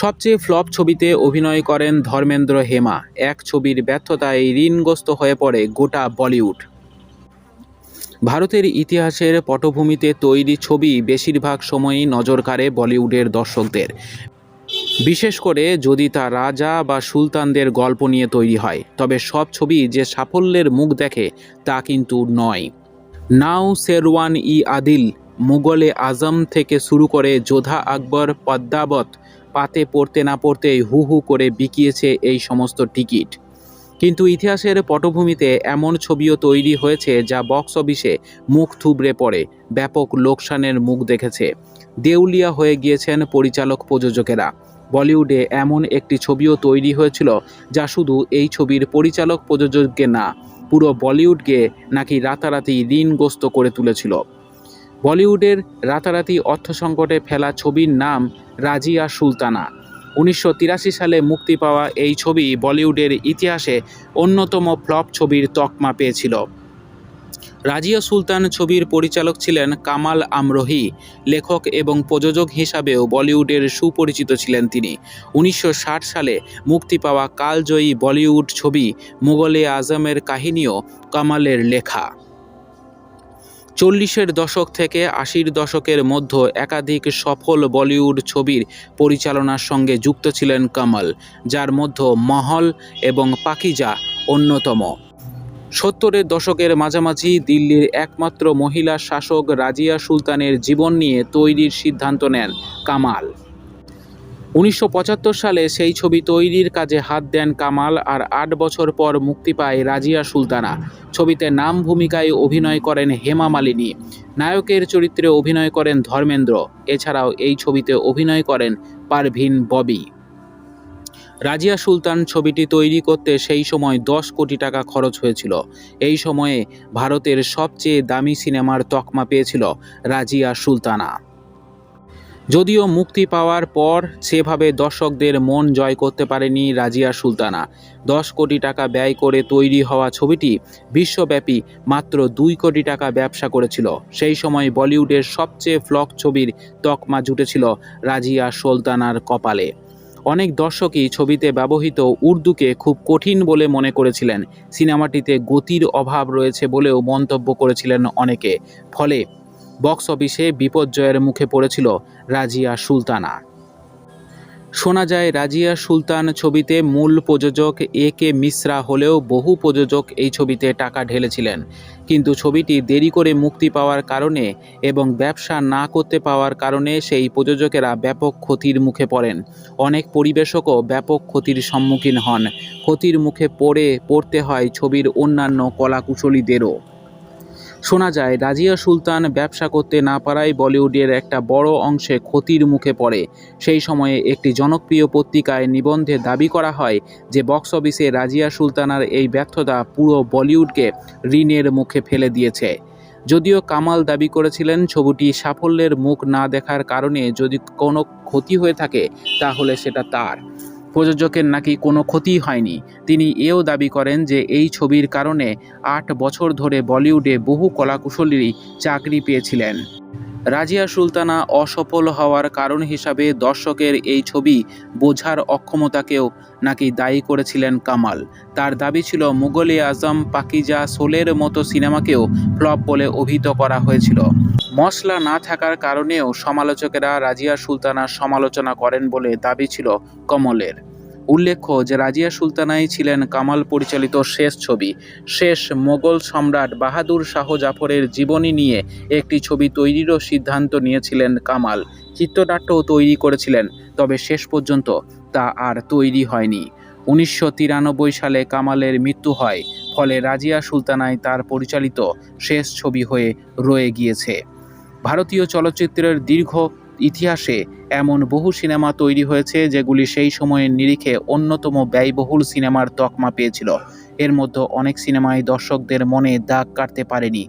সবচেয়ে ফ্লপ ছবিতে অভিনয় করেন ধর্মেন্দ্র হেমা। এক ছবির ব্যর্থতায় ঋণগ্রস্ত হয়ে পড়ে গোটা বলিউড। ভারতের ইতিহাসের পটভূমিতে তৈরি ছবি বেশিরভাগ সময়ই নজর কাড়ে বলিউডের দর্শকদের। বিশেষ করে যদি তা রাজা বা সুলতানদের গল্প নিয়ে তৈরি হয়, তবে সব ছবি যে সাফল্যের মুখ দেখে তা কিন্তু নয়। নাও শেরওয়ান ই আদিল, মুগলে আজম থেকে শুরু করে যোধা আকবর, পদ্মাবত পাতে পড়তে না পড়তেই হু হু করে বিকিয়েছে এই সমস্ত টিকিট। কিন্তু ইতিহাসের পটভূমিতে এমন ছবিও তৈরি হয়েছে যা বক্স অফিসে মুখ থুবড়ে পড়ে, ব্যাপক লোকসানের মুখ দেখেছে। দেউলিয়া হয়ে গিয়েছেন পরিচালক প্রযোজকেরা। বলিউডে এমন একটি ছবিও তৈরি হয়েছিল যা শুধু এই ছবির পরিচালক প্রযোজককে না, পুরো বলিউডকে নাকি রাতারাতি ঋণগ্রস্ত করে তুলেছিল। বলিউডের রাতারাতি অর্থ সংকটে ফেলা ছবির নাম রাজিয়া সুলতানা। উনিশশো তিরাশি সালে মুক্তি পাওয়া এই ছবি বলিউডের ইতিহাসে অন্যতম ফ্লপ ছবির তকমা পেয়েছিল। রাজিয়া সুলতান ছবির পরিচালক ছিলেন কামাল আমরোহি। লেখক এবং প্রযোজক হিসাবেও বলিউডের সুপরিচিত ছিলেন তিনি। উনিশশো ষাট সালে মুক্তি পাওয়া কালজয়ী বলিউড ছবি মুঘলে আজমের কাহিনীও কামালের লেখা। চল্লিশের দশক থেকে আশির দশকের মধ্য একাধিক সফল বলিউড ছবির পরিচালনার সঙ্গে যুক্ত ছিলেন কামাল, যার মধ্যে মহল এবং পাকিজা অন্যতম। সত্তরের দশকের মাঝামাঝি দিল্লির একমাত্র মহিলা শাসক রাজিয়া সুলতানের জীবন নিয়ে তৈরির সিদ্ধান্ত নেন কামাল। উনিশশো পঁচাত্তর সালে সেই ছবি তৈরির কাজে হাত দেন কামাল আর আট বছর পর মুক্তি পায় রাজিয়া সুলতানা। ছবিতে নাম ভূমিকায় অভিনয় করেন হেমা মালিনী। নায়কের চরিত্রে অভিনয় করেন ধর্মেন্দ্র। এছাড়াও এই ছবিতে অভিনয় করেন পারভিন ববি। রাজিয়া সুলতান ছবিটি তৈরি করতে সেই সময় দশ কোটি টাকা খরচ হয়েছিল। এই সময়ে ভারতের সবচেয়ে দামি সিনেমার তকমা পেয়েছিল রাজিয়া সুলতানা। যদিও মুক্তি পাওয়ার পর সেভাবে দর্শকদের মন জয় করতে পারেনি রাজিয়া সুলতানা। দশ কোটি টাকা ব্যয় করে তৈরি হওয়া ছবিটি বিশ্বব্যাপী মাত্র দুই কোটি টাকা ব্যবসা করেছিল। সেই সময় বলিউডের সবচেয়ে ফ্লক ছবির তকমা জুটেছিল রাজিয়া সুলতানার কপালে। অনেক দর্শকই ছবিতে ব্যবহৃত উর্দুকে খুব কঠিন বলে মনে করেছিলেন। সিনেমাটিতে গতির অভাব রয়েছে বলেও মন্তব্য করেছিলেন অনেকে। ফলে বক্স অফিসে বিপর্যয়ের মুখে পড়েছিল রাজিয়া সুলতানা। শোনা যায়, রাজিয়া সুলতান ছবিতে মূল প্রযোজক এ কে মিশ্রা হলেও বহু প্রযোজক এই ছবিতে টাকা ঢেলেছিলেন। কিন্তু ছবিটি দেরি করে মুক্তি পাওয়ার কারণে এবং ব্যবসা না করতে পাওয়ার কারণে সেই প্রযোজকেরা ব্যাপক ক্ষতির মুখে পড়েন। অনেক পরিবেশকও ব্যাপক ক্ষতির সম্মুখীন হন। ক্ষতির মুখে পড়ে, পড়তে হয় ছবির অন্যান্য কলাকুশলীদেরও। শোনা যায়, রাজিয়া সুলতান ব্যবসা করতে না পারায় বলিউডের একটা বড় অংশে ক্ষতির মুখে পড়ে। সেই সময়ে একটি জনপ্রিয় পত্রিকায় নিবন্ধে দাবি করা হয় যে, বক্স অফিসে রাজিয়া সুলতানার এই ব্যর্থতা পুরো বলিউডকে ঋণের মুখে ফেলে দিয়েছে। যদিও কামাল দাবি করেছিলেন, ছবিটি সাফল্যের মুখ না দেখার কারণে যদি কোনো ক্ষতি হয়ে থাকে, তাহলে সেটা তার। প্রযোজকের নাকি কোনো ক্ষতি হয়নি। তিনি এও দাবি করেন যে এই ছবির কারণে আট বছর ধরে বলিউডে বহু কলাকুশলীরই চাকরি পেয়েছিলেন। রাজিয়া সুলতানা অসফল হওয়ার কারণ হিসাবে দর্শকের এই ছবি বোঝার অক্ষমতাকেও নাকি দায়ী করেছিলেন কামাল। তার দাবি ছিল মুঘলে আজম পাকিজা সোলের মতো সিনেমাকেও ফ্লপ বলে অভিহিত করা হয়েছিল। মশলা না থাকার কারণেও সমালোচকেরা রাজিয়া সুলতানার সমালোচনা করেন বলে দাবি ছিল কমলের। উল্লেখ্য যে, রাজিয়া সুলতানাই ছিলেন কামাল পরিচালিত শেষ ছবি। শেষ মোগল সম্রাট বাহাদুর শাহ জাফরের জীবনী নিয়ে একটি ছবি তৈরিরও সিদ্ধান্ত নিয়েছিলেন কামাল। চিত্রনাট্যও তৈরি করেছিলেন, তবে শেষ পর্যন্ত তা আর তৈরি হয়নি। উনিশশো তিরানব্বই সালে কামালের মৃত্যু হয়, ফলে রাজিয়া সুলতানায় তার পরিচালিত শেষ ছবি হয়ে রয়ে গিয়েছে। ভারতীয় চলচ্চিত্রের দীর্ঘ ইতিহাসে এমন বহু সিনেমা তৈরি হয়েছে যেগুলি সেই সময়ের নিরিখে অন্যতম ব্যয়বহুল সিনেমার তকমা পেয়েছিল। এর মধ্যে অনেক সিনেমাই দর্শকদের মনে দাগ কাটতে পারেনি।